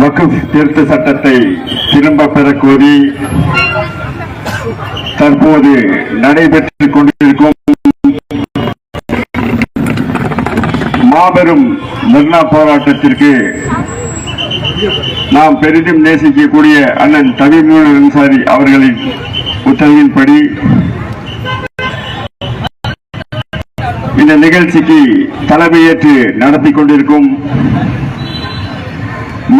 வகுப் திருத்த சட்டத்தை திரும்ப பெற கோரி தற்போது நடைபெற்றுக் கொண்டிருக்கும் மாபெரும் தர்ணா போராட்டத்திற்கு நாம் பெரிதும் நேசிக்கக்கூடிய அண்ணன் தமிழ்மூல அன்சாரி அவர்களின் உத்தரவின்படி இந்த நிகழ்ச்சிக்கு தலைமையேற்று நடத்தி கொண்டிருக்கும்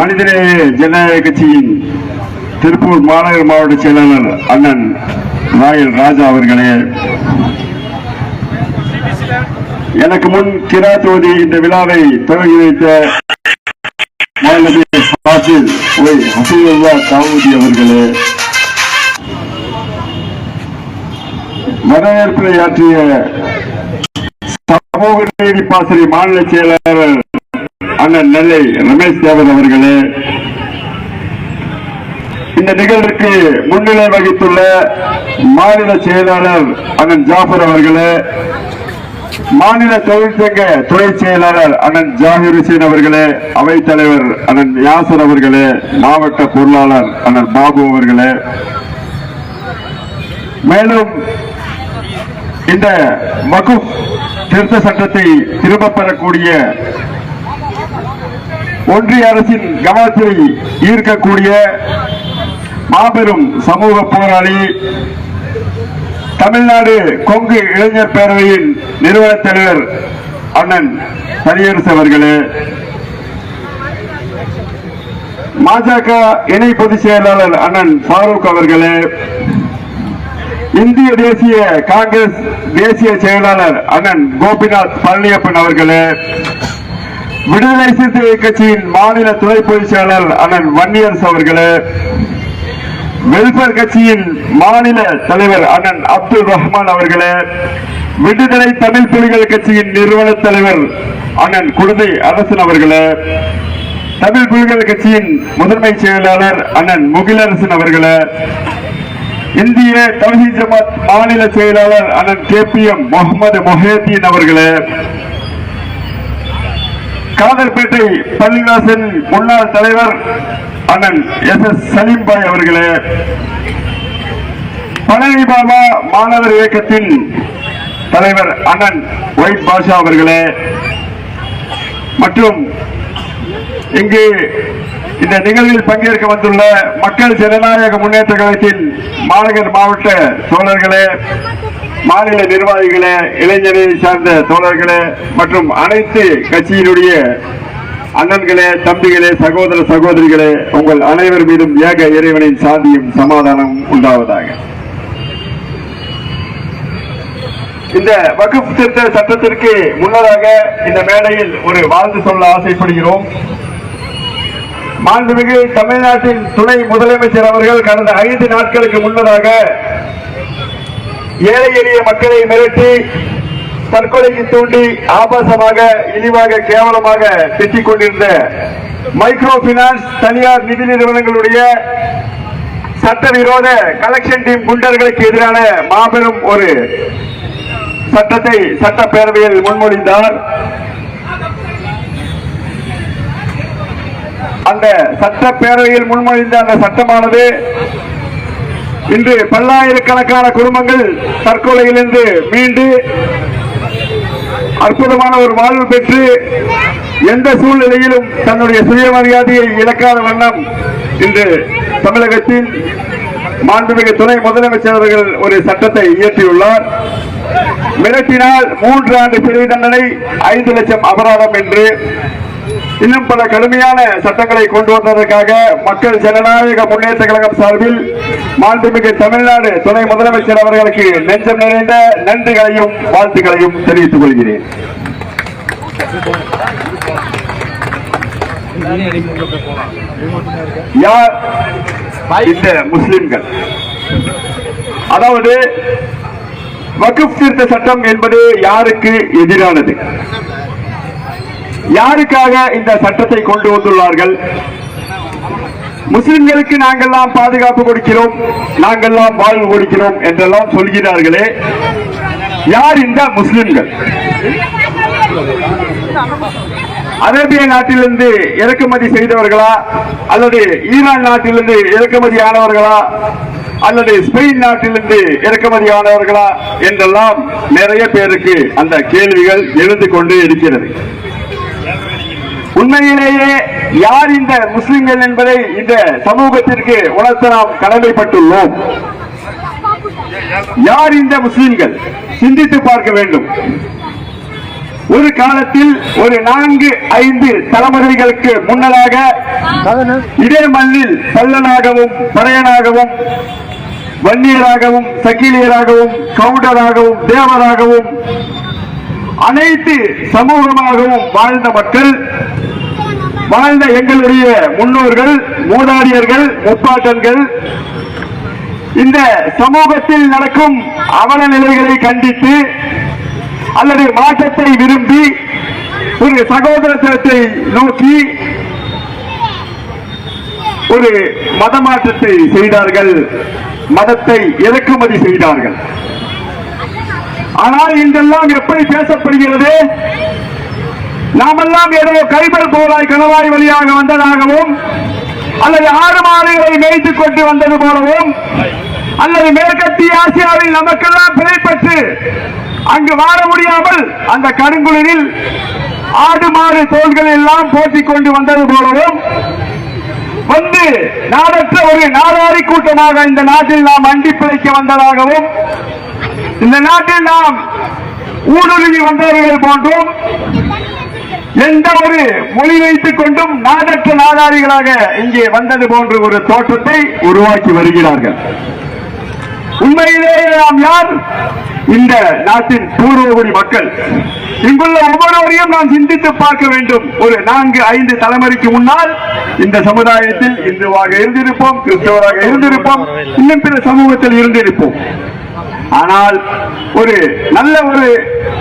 மனிதநேய ஜனநாயக கட்சியின் திருப்பூர் மாநகர் மாவட்ட செயலாளர் அண்ணன் ராயல் ராஜா அவர்களே. எனக்கு முன் கிரா தொகுதி இந்த விழாவை தொடங்கி வைத்த தாவூதி அவர்களே. வரவேற்புரை ஆற்றிய சமூக நீதி பாசறை மாநில செயலாளர் அண்ணன் நெல்லை ரமேஷ் தேவர் அவர்களே இந்த நிகழ்வுக்கு முன்னிலை வகித்துள்ள மாநில செயலாளர் அண்ணன் ஜாஃபர் அவர்களே மாநில தொழிற்சங்க துறை செயலாளர் அண்ணன் ஜாகிர் ஹுசேன் அவர்களே அவைத் தலைவர் அண்ணன் யாசர் அவர்களே மாவட்ட பொருளாளர் அண்ணன் பாபு அவர்களே. மேலும் இந்த மகுப் திருத்த சட்டத்தை திரும்ப பெறக்கூடிய ஒன்றிய அரசின் கவனத்தை ஈர்க்கக்கூடிய மாபெரும் சமூக போராளி தமிழ்நாடு கொங்கு இளைஞர் பேரவையின் நிறுவன தலைவர் அண்ணன் தனியரசு அவர்களே. பாஜக இணை பொதுச் செயலாளர் அண்ணன் ஃபாரூக் அவர்களே. இந்திய தேசிய காங்கிரஸ் தேசிய செயலாளர் அண்ணன் கோபிநாத் பழனியப்பன் அவர்களே. விடுதலை சிறுத்தை கட்சியின் மாநில துணை பொதுச் செயலாளர் அண்ணன் வன்னியரசு அவர்களே வெல்பேர் கட்சியின் மாநில தலைவர் அண்ணன் அப்துல் ரஹ்மான் அவர்களே விடுதலை தமிழ் புலிகள் கட்சியின் நிறுவன தலைவர் அண்ணன் குழந்தை அரசன் அவர்களே தமிழ் புலிகள் கட்சியின் முதன்மை செயலாளர் அண்ணன் முகிலரசன் அவர்களே இந்திய தௌஹீத் ஜமாத் மாநில செயலாளர் அண்ணன் K P M Mohammed Mohideen அவர்களே காதல்பேட்டை பள்ளிவாசன் முன்னாள் தலைவர் அண்ணன் எஸ் எஸ் சலீம்பாய் அவர்களே பழனி பாபா மாணவர் இயக்கத்தின் தலைவர் அண்ணன் ஒயிட் பாஷா அவர்களே மற்றும் இங்கு இந்த நிகழ்வில் பங்கேற்க வந்துள்ள மக்கள் ஜனநாயக முன்னேற்ற கழகத்தின் மாநகர் மாவட்ட தோழர்களே மாநில நிர்வாகிகளே இளைஞரை சார்ந்த தோழர்களே மற்றும் அனைத்து கட்சியினுடைய அண்ணன்களே தம்பிகளே சகோதர சகோதரிகளே உங்கள் அனைவர் மீதும் ஏக இறைவனின் சாந்தியும் சமாதானம் உண்டாவதாக. இந்த வகுப்பு திருத்த சட்டத்திற்கு முன்னதாக இந்த மேடையில் ஒரு வாழ்த்து சொல்ல ஆசைப்படுகிறோம். மாண்புமிகு தமிழ்நாட்டின் துணை முதலமைச்சர் அவர்கள் கடந்த ஐந்து நாட்களுக்கு முன்னதாக ஏழை எளிய மக்களை மிரட்டி தற்கொலைக்கு தூண்டி ஆபாசமாக இழிவாக கேவலமாக திட்டிக் கொண்டிருந்த மைக்ரோ பினான்ஸ் தனியார் நிதி நிறுவனங்களுடைய சட்டவிரோத கலெக்ஷன் டீம் குண்டர்களுக்கு எதிரான மாபெரும் ஒரு சட்டத்தை சட்டப்பேரவையில் முன்மொழிந்தார். அந்த சட்டப்பேரவையில் முன்மொழிந்த அந்த சட்டமானது இன்று பல்லாயிரக்கணக்கான குடும்பங்கள் தற்கொலையிலிருந்து மீண்டு அற்புதமான ஒரு வாழ்வு பெற்று எந்த சூழ்நிலையிலும் தன்னுடைய சுயமரியாதையை இழக்காத வண்ணம் இன்று தமிழகத்தில் மாண்புமிகு துணை முதலமைச்சர் அவர்கள் ஒரு சட்டத்தை இயற்றியுள்ளார். மிரட்டினால் மூன்று ஆண்டு சிறை தண்டனை ஐந்து லட்சம் அபராதம் என்று இன்னும் பல கடுமையான சட்டங்களை கொண்டு வந்ததற்காக மக்கள் ஜனநாயக முன்னேற்ற கழகம் சார்பில் மாண்புமிகு தமிழ்நாடு துணை முதலமைச்சர் அவர்களுக்கு நெஞ்சம் நிறைந்த நன்றிகளையும் வாழ்த்துக்களையும் தெரிவித்துக் கொள்கிறேன். யார்? இந்த முஸ்லிம்கள். அதாவது வகுப்பு திருத்த சட்டம் என்பது யாருக்கு எதிரானது? யாருக்காக இந்த சட்டத்தை கொண்டு வந்துள்ளார்கள்? முஸ்லிம்களுக்கு நாங்கெல்லாம் பாதுகாப்பு கொடுக்கிறோம் நாங்கெல்லாம் வாழ்வு கொடுக்கிறோம் என்றெல்லாம் சொல்கிறார்களே. யார் இந்த முஸ்லிம்கள்? அரேபிய நாட்டிலிருந்து இறக்குமதி செய்தவர்களா அல்லது ஈரான் நாட்டிலிருந்து இறக்குமதி ஆனவர்களா அல்லது ஸ்பெயின் நாட்டிலிருந்து இறக்குமதி ஆனவர்களா என்றெல்லாம் நிறைய பேருக்கு அந்த கேள்விகள் எழுந்து கொண்டு இருக்கிறது. உண்மையிலேயே யார் இந்த முஸ்லிம்கள் என்பதை இந்த சமூகத்திற்கு உணர்த்த நாம் கடமைப்பட்டுள்ளோம். யார் இந்த முஸ்லிம்கள்? சிந்தித்து பார்க்க வேண்டும். ஒரு காலத்தில் ஒரு நான்கு ஐந்து தலைமுறைகளுக்கு முன்னதாக இதே மண்ணில் பல்லனாகவும் பறையனாகவும் வன்னியராகவும் சக்கிலியராகவும் கவுண்டராகவும் தேவராகவும் அனைத்து சமூகமாகவும் வாழ்ந்த மக்கள் வாழ்ந்த எங்களுடைய முன்னோர்கள் மூதாடியர்கள் முப்பாட்டன்கள் இந்த சமூகத்தில் நடக்கும் அவல நிலைகளை கண்டித்து அல்லது மாற்றத்தை விரும்பி ஒரு சகோதரத்துவத்தை நோக்கி ஒரு மத மாற்றத்தை செய்தார்கள் மதத்தை இறக்குமதி செய்தார்கள். ஆனால் இன்றெல்லாம் எப்படி பேசப்படுகிறது? நாமெல்லாம் ஏதோ கைபர் போலாய் கணவாய் வழியாக வந்ததாகவும் அல்லது ஆறு மாடுகளை மேய்த்துக் கொண்டு வந்தது போலவும் அல்லது மேற்கத்திய ஆசியாவில் நமக்கெல்லாம் பிழை பெற்று அங்கு வாழ முடியாமல் அந்த கருங்குளிரில் ஆடு மாடு தோள்கள் எல்லாம் போட்டிக் கொண்டு வந்தது போலவும் வந்து நாடற்ற ஒரு நாடாரி கூட்டமாக இந்த நாட்டில் நாம் அண்டி பிழைக்க வந்ததாகவும் இந்த நாட்டில் நாம் ஊடுருவி வந்தவர்கள் போன்றும். எந்த ஒரு மொழி வைத்துக் கொண்டும் நாடற்ற நாடாரிகளாக இங்கே வந்தது போன்ற ஒரு தோற்றத்தை உருவாக்கி வருகிறார்கள். உண்மையிலேயே நாம் யார்? இந்த நாட்டின் பூர்வகுடி மக்கள். இங்குள்ள ஒவ்வொருவரையும் நாம் சிந்தித்து பார்க்க வேண்டும். ஒரு நான்கு ஐந்து தலைமுறைக்கு முன்னால் இந்த சமுதாயத்தில் இந்துவாக இருந்திருப்போம் கிறிஸ்தவராக இருந்திருப்போம் இன்னும் பிற சமூகத்தில் இருந்திருப்போம். ஆனால் ஒரு நல்ல ஒரு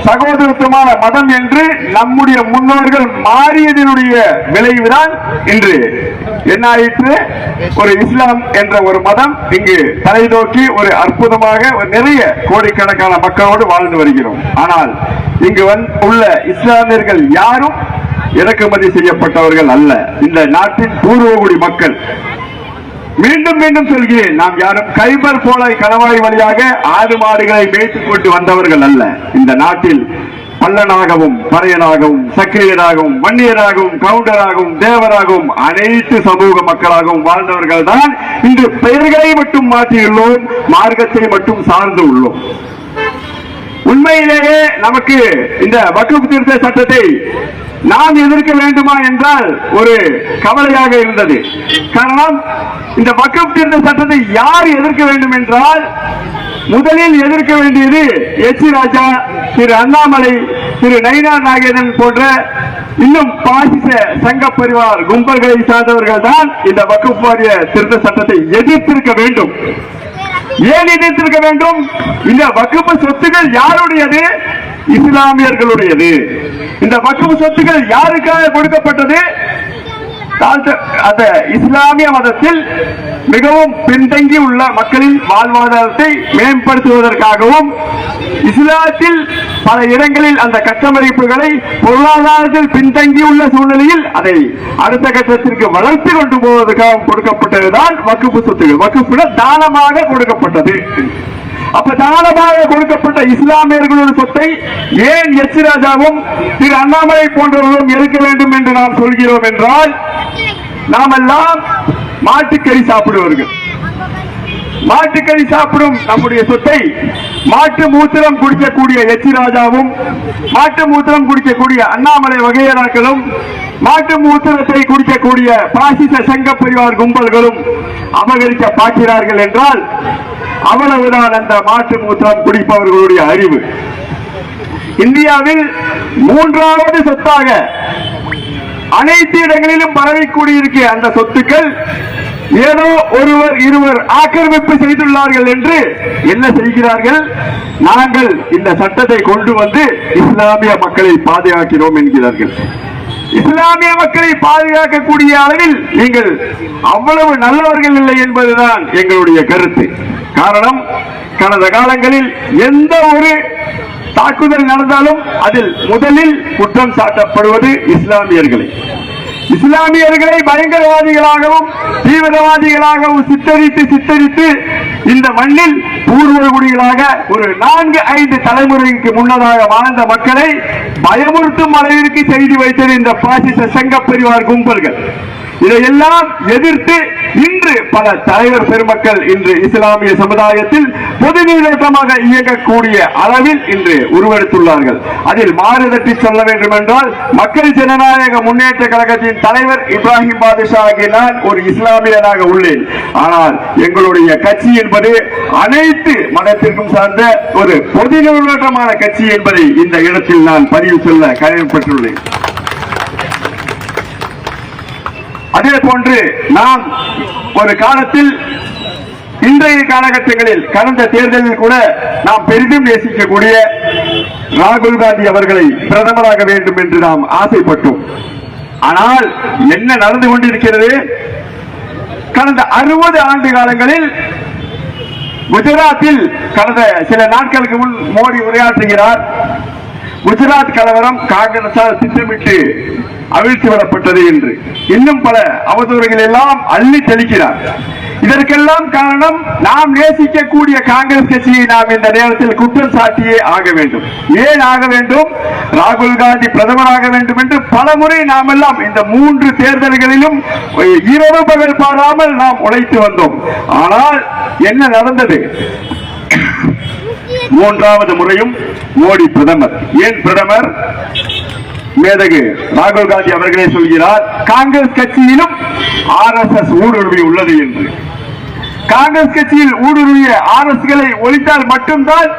சகோதரத்துவமான மதம் என்று நம்முடைய முன்னோர்கள் மாறியதனுடைய விளைவுதான் இன்று. என்ன ஆயிற்று ஒரு இஸ்லாம் என்ற ஒரு மதம் இங்கு தலை நோக்கி ஒரு அற்புதமாக ஒரு நிறைய கோடிக்கணக்கான மக்களோடு வாழ்ந்து வருகிறோம். ஆனால் இங்கு வந்து உள்ள இஸ்லாமியர்கள் யாரும் இறக்குமதி செய்யப்பட்டவர்கள் அல்ல. இந்த நாட்டின் பூர்வகுடி மக்கள் மீண்டும் மீண்டும் சொல்கிறேன் நாம் யாரும் கைபர் போல கணவாய் வழியாக ஆடு மாடுகளை மேய்த்துக் கொண்டு வந்தவர்கள் அல்ல. இந்த நாட்டில் பல்லனாகவும் பறையனாகவும் சக்கிரியராகவும் வன்னியராகவும் கவுண்டராகவும் தேவராகவும் அனைத்து சமூக மக்களாகவும் வாழ்ந்தவர்கள் தான் இன்று பெயர்களை மட்டும் மாற்றியுள்ளோம் மார்க்கத்தை மட்டும் சார்ந்து உள்ளோம். உண்மையிலேயே நமக்கு இந்த வக்கு திருத்த சட்டத்தை நாம் எதிர்க்க வேண்டுமா என்றால் ஒரு கவலையாக இருந்தது. காரணம் இந்த வக்குப் திருத்த சட்டத்தை யார் எதிர்க்க வேண்டும் என்றால் முதலில் எதிர்க்க வேண்டியது எச் ராஜா திரு அண்ணாமலை திரு நயினா நாகேதன் போன்ற இன்னும் பாசிச சங்க பரிவார் கும்பல்களை சார்ந்தவர்கள் தான் இந்த வக்குப் வாரிய திருத்த சட்டத்தை எதிர்த்திருக்க வேண்டும். ஏன் இணைத்திருக்க வேண்டும்? இந்த வகுப்பு சொத்துக்கள் யாருடையது? இஸ்லாமியர்களுடையது. இந்த வகுப்பு சொத்துக்கள் யாருக்காக கொடுக்கப்பட்டது? அந்த இஸ்லாமிய மதத்தில் மிகவும் பின்தங்கி உள்ள மக்களின் வாழ்வாதாரத்தை மேம்படுத்துவதற்காகவும் இஸ்லாத்தில் பல இடங்களில் அந்த கட்டமைப்புகளை பொருளாதாரத்தில் பின்தங்கியுள்ள சூழ்நிலையில் அதை அடுத்த கட்டத்திற்கு வளர்த்து கொண்டு போவதற்காக கொடுக்கப்பட்டதுதான் வக்குப்பு சொத்துகள் வக்குப்புல தானமாக கொடுக்கப்பட்டது. அப்ப தானமாக கொடுக்கப்பட்ட இஸ்லாமியர்களுடைய சொத்தை ஏன் எச் ராஜாவும் திரு அண்ணாமலை போன்றவர்களும் எடுக்க வேண்டும் என்று நாம் சொல்கிறோம் என்றால் நாம் எல்லாம் மாட்டுக்கறி சாப்பிடுவார்கள். மாட்டுக்கறி சாப்பிடும் நம்முடைய சொத்தை மாட்டு மூத்திரம் குடிக்கக்கூடிய எச்சி ராஜாவும் மாட்டு மூத்திரம் குடிக்கக்கூடிய அண்ணாமலை வகையராக்களும் மாட்டு மூத்திரத்தை குடிக்கக்கூடிய பாசிச சங்க பரிவார் கும்பல்களும் அபகரிக்க பார்க்கிறார்கள் என்றால் அவ்வளவுதான் அந்த மாட்டு மூத்திரம் குடிப்பவர்களுடைய அறிவு. இந்தியாவில் மூன்றாவது சொத்தாக அனைத்து இடங்களிலும் பரவி அந்த சொத்துக்கள் ஏதோ ஒருவர் இருவர் ஆக்கிரமிப்பு செய்துள்ளார்கள் என்று என்ன செய்கிறார்கள்? நாங்கள் இந்த சட்டத்தை கொண்டு வந்து இஸ்லாமிய மக்களை பாதுகாக்கிறோம் என்கிறார்கள். இஸ்லாமிய மக்களை பாதுகாக்கக்கூடிய அளவில் நீங்கள் அவ்வளவு நல்லவர்கள் இல்லை என்பதுதான் எங்களுடைய கருத்து. காரணம் கடந்த காலங்களில் எந்த ஒரு தாக்குதல் நடந்தாலும் அதில் முதலில் குற்றம் சாட்டப்படுவது இஸ்லாமியர்களை. இஸ்லாமியர்களை பயங்கரவாதிகளாகவும் தீவிரவாதிகளாகவும் சித்தரித்து சித்தரித்து இந்த மண்ணில் பூர்வகுடிகளாக ஒரு நான்கு ஐந்து தலைமுறைக்கு முன்னதாக வாழ்ந்த மக்களை பயமுறுத்தும் அளவிற்கு செய்து வைத்தது இந்த பாசிச சங்க பெரிவார் கும்பல்கள். இதையெல்லாம் எதிர்த்து இன்று பல தலைவர் பெருமக்கள் இன்று இஸ்லாமிய சமுதாயத்தில் பொது நீரோட்டமாக இயங்கக்கூடிய அளவில் இன்று உருவெடுத்துள்ளார்கள். அதில் மாறுதட்டி சொல்ல வேண்டும் என்றால் மக்கள் ஜனநாயக முன்னேற்ற கழகத்தின் தலைவர் இப்ராஹிம் பாதுஷா ஆகிய நான் ஒரு இஸ்லாமியராக உள்ளேன். ஆனால் எங்களுடைய கட்சி என்பது அனைத்து மதத்திற்கும் சார்ந்த ஒரு பொது நீரோட்டமான கட்சி என்பதை இந்த இடத்தில் நான் பதிவு சொல்ல கடமைப்பட்டுள்ளேன் அதே போன்று நாம் ஒரு காலத்தில் இன்றைய காலகட்டங்களில் கடந்த தேர்தலில் கூட நாம் பெரிதும் நேசிக்கக்கூடிய ராகுல் காந்தி அவர்களை பிரதமராக வேண்டும் என்று நாம் ஆசைப்பட்டோம். ஆனால் என்ன நடந்து கொண்டிருக்கிறது? கடந்த அறுபது ஆண்டு காலங்களில் குஜராத்தில் கடந்த சில நாட்களுக்கு முன் மோடி உரையாற்றுகிறார். குஜராத் கலவரம் காங்கிரசால் திட்டமிட்டு அவிழ்த்து வரப்பட்டது என்று. இன்னும் பல அவதூறுகள் எல்லாம் அள்ளி தெளிக்கிறார். இதற்கெல்லாம் காரணம் நாம் நேசிக்கக்கூடிய காங்கிரஸ் கட்சியை நாம் இந்த நேரத்தில் குற்றம் சாட்டியே ஆக வேண்டும். ஏன் ஆக வேண்டும்? ராகுல் காந்தி பிரதமராக வேண்டும் என்று பல முறை நாம் எல்லாம் இந்த மூன்று தேர்தல்களிலும் இரவு பகல் பாராமல் நாம் உழைத்து வந்தோம். ஆனால் என்ன நடந்தது? மூன்றாவது முறையும் மோடி பிரதமர். ஏன் பிரதமர்? மேதகு ராகுல் காந்தி அவர்களே சொல்கிறார் காங்கிரஸ் கட்சியிலும் ஆர் எஸ் எஸ் ஊடுருவி உள்ளது என்று. காங்கிரஸ் கட்சியில் ஊடுருவிய ஆர் எஸ் களை ஒழித்தால் மட்டும்தான்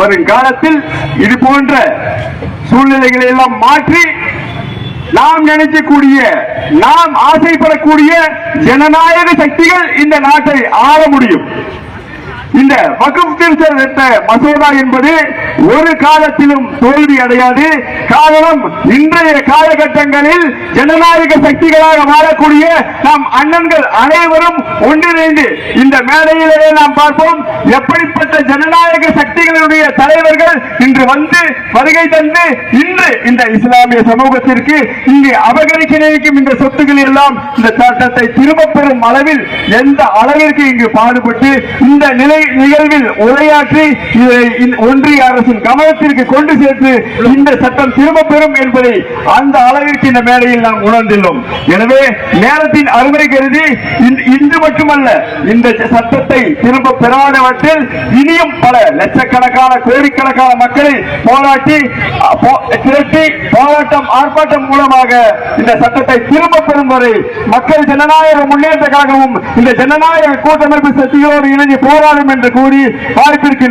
வருங்காலத்தில் இது போன்ற சூழ்நிலைகளை எல்லாம் மாற்றி நாம் நினைக்கக்கூடிய நாம் ஆசைப்படக்கூடிய ஜனநாயக சக்திகள் இந்த நாட்டை ஆள முடியும். இந்த வகுப்பில் திருத்த மசோதா என்பது ஒரு காலத்திலும் தோல்வி அடையாது. காரணம் இன்றைய காலகட்டங்களில் ஜனநாயக சக்திகளாக வாழக்கூடிய நம் அண்ணன்கள் அனைவரும் ஒன்றிணைந்து இந்த மேடையிலே நாம் பார்ப்போம். எப்படிப்பட்ட ஜனநாயக சக்திகளுடைய தலைவர்கள் இன்று வந்து வருகை தந்து இன்று இந்த இஸ்லாமிய சமூகத்திற்கு இங்கு அபகரிக்க நினைக்கும் இந்த சொத்துக்கள் எல்லாம் இந்த சட்டத்தை திரும்ப பெறும் அளவில் எந்த அளவிற்கு இங்கு பாடுபட்டு இந்த நிலை நிகழ்வில் உரையாற்றி ஒன்றிய அரசின் கவனத்திற்கு கொண்டு சேர்த்து இந்த சட்டம் திரும்ப பெறும் என்பதை அந்த அளவிற்கு இந்த மேடையில் நாம் உணர்ந்துள்ளோம். எனவே நேரத்தின் அருமை கருதி இன்று மட்டுமல்ல இந்த சட்டத்தை திரும்ப பெறாதவற்றில் இனியும் பல லட்சக்கணக்கான கோடிக்கணக்கான மக்களை போராட்டி திரட்டி போராட்டம் ஆர்ப்பாட்டம் மூலமாக இந்த சட்டத்தை திரும்ப பெறும் வரை மக்கள் ஜனநாயக முன்னேற்றக்காகவும் இந்த ஜனநாயக கூட்டமைப்பு சக்திகளோடு இணைந்து போராடும் என்று கூறி வாய்ப்பிற்கு